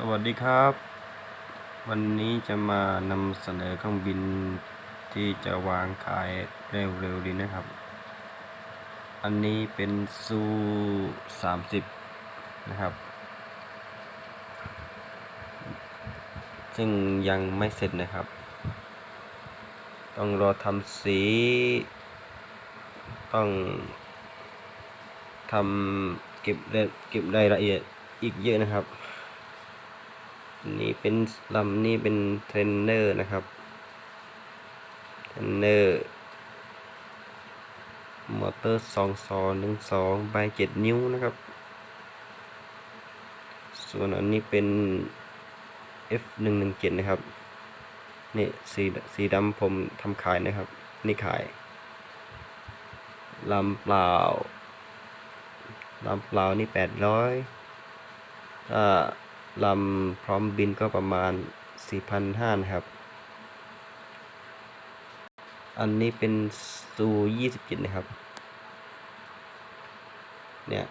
สวัสดีครับ วันนี้จะมานำเสนอเครื่องบินที่จะวางขายเร็วๆดีนะครับ อันนี้เป็นซู30 นะครับ ซึ่งยังไม่เสร็จนะครับ ต้องรอทำสี ต้องทำเก็บรายเก็บรายละเอียดอีกเยอะนะครับ นี่เป็นลำนี่เป็นเทรนเนอร์นะครับ เทรนเนอร์ มอเตอร์สองสองหนึ่งสองใบเจ็ดนิ้วนะครับ ส่วนอันนี้เป็น F หนึ่งหนึ่งเจ็ดนะครับ นี่สีสีดำผมทำขายนะครับ นี่ขาย ลำเปล่า ลำเปล่านี่แปดร้อยถ้า ลำพร้อมบินก็ประมาณ 4,500นะครับ อันนี้เป็นซู27 นะครับ เนี่ย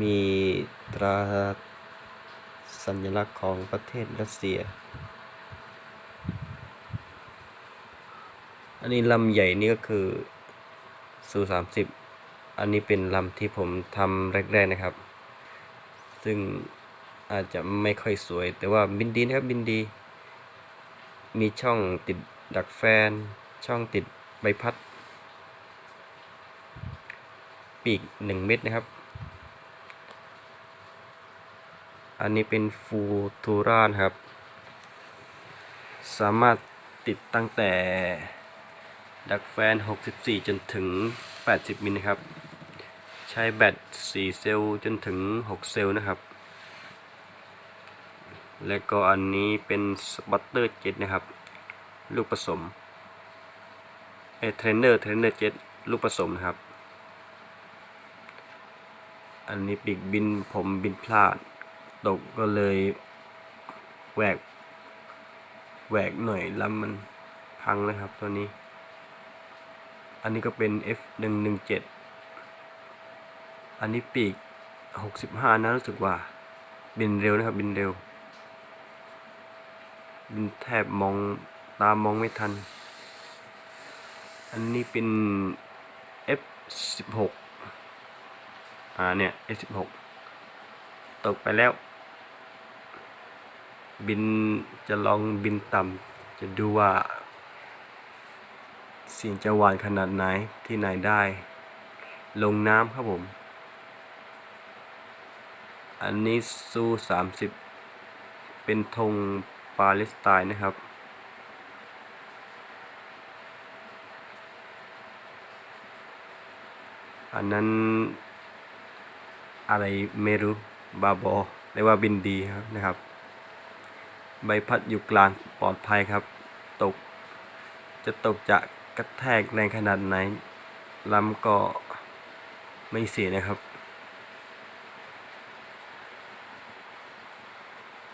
มีตราสัญลักษณ์ของประเทศรัสเซีย อันนี้ลำใหญ่นี่ก็คือซู30 อันนี้เป็นลำที่ผมทำแรก ๆ นะครับ ซึ่ง อาจจะไม่ค่อยสวย แต่ว่าบินดีนะครับบินดี มีช่องติดดักแฟน ช่องติดใบพัด ปีกหนึ่งเม็ดนะครับ อันนี้เป็นฟูทูรานครับ สามารถติดตั้งแต่ดักแฟน 64 จนถึง 80 มิลนะครับ ใช้แบต 4 เซลล์จนถึง 6 เซลล์นะครับ และก็อันนี้เป็นสปัตเตอร์เจ็ดนะครับ ลูกผสมเอเทรนเนอร์เทรนเนอร์เจ็ดลูกผสมนะครับ อันนี้ปีกบินผมบินพลาด ตกก็เลยแหวกแหวกหน่อยลำมันพังนะครับตัวนี้ อันนี้ก็เป็น F 1 1 7อันนี้ปีก 65 นะรู้สึกว่า บินเร็วนะครับ บินเร็ว แทบมองตามองไม่ทัน อันนี้เป็น F 16 อ่าเนี่ย F 16 ตกไปแล้ว บินจะลองบินต่ำจะดูว่าสียงจะหวานขนาดไหนที่ไหนได้ ลงน้ำครับผม อันนี้ซู30 เป็นธง ปาเลสไตน์นะครับ อันนั้นอะไรไม่รู้บาบอเรียกว่าบินดีครับนะครับ ใบพัดอยู่กลางปลอดภัยครับ ตก จะตกจะกระแทกแรงขนาดไหนลำก็ไม่เสียนะครับ